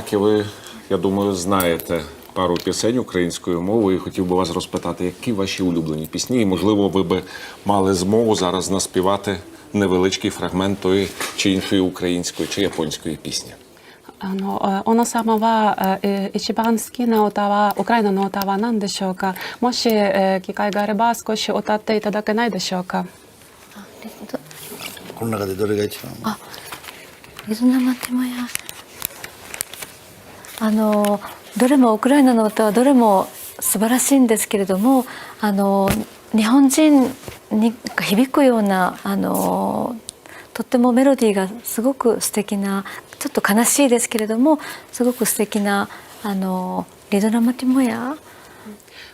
знаки ви, я думаю, знаєте пару пісень українською мовою. І хотів би вас розпитати, які ваші улюблені пісні, і можливо, ви би мали змогу зараз наспівати невеличкий фрагмент тої чи іншої української чи японської пісні. あのえ小野様はえー一番好きな歌はウクライナの歌は何でしょうかもしえー機会があれば少し歌っていただけないでしょうかこの中でどれが一番あリズナマテマヤ あのどれもウクライナの歌はどれも素晴らしいんですけれどもあの日本人に響くようなあのとってもメロディーがすごく素敵なちょっと悲しいですけれどもすごく素敵なあのリドラマティモヤ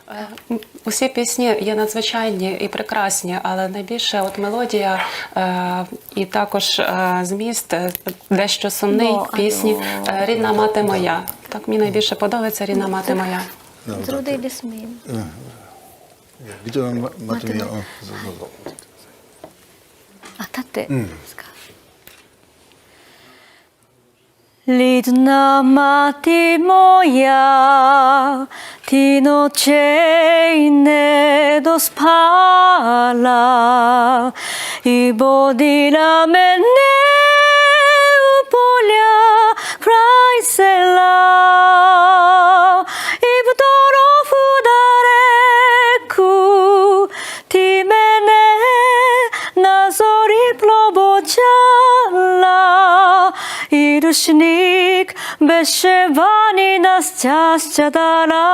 Е, м, Усі пісні є надзвичайні і прекрасні, але найбільше от мелодія е, і також е, зміст е, дещо сумний Ну, в пісні а е, Рідна мати моя. Так, мені найбільше подобається рідна ну, ну, мати моя. Зруди лісмін. Відома мати моя. А та ти скажи. Рідна мати моя, ти ночей не доспала, і бодила мене zori plobočala, i rušnik beševani nas čašća dala.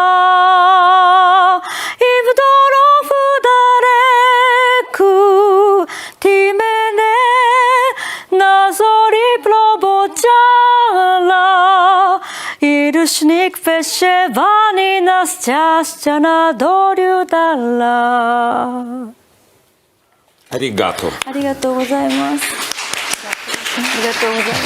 I vdorofu dareku, ti mene na zori plobočala, i rušnik beševani nas ありがとう。ありがとうございます。ありがとうございます。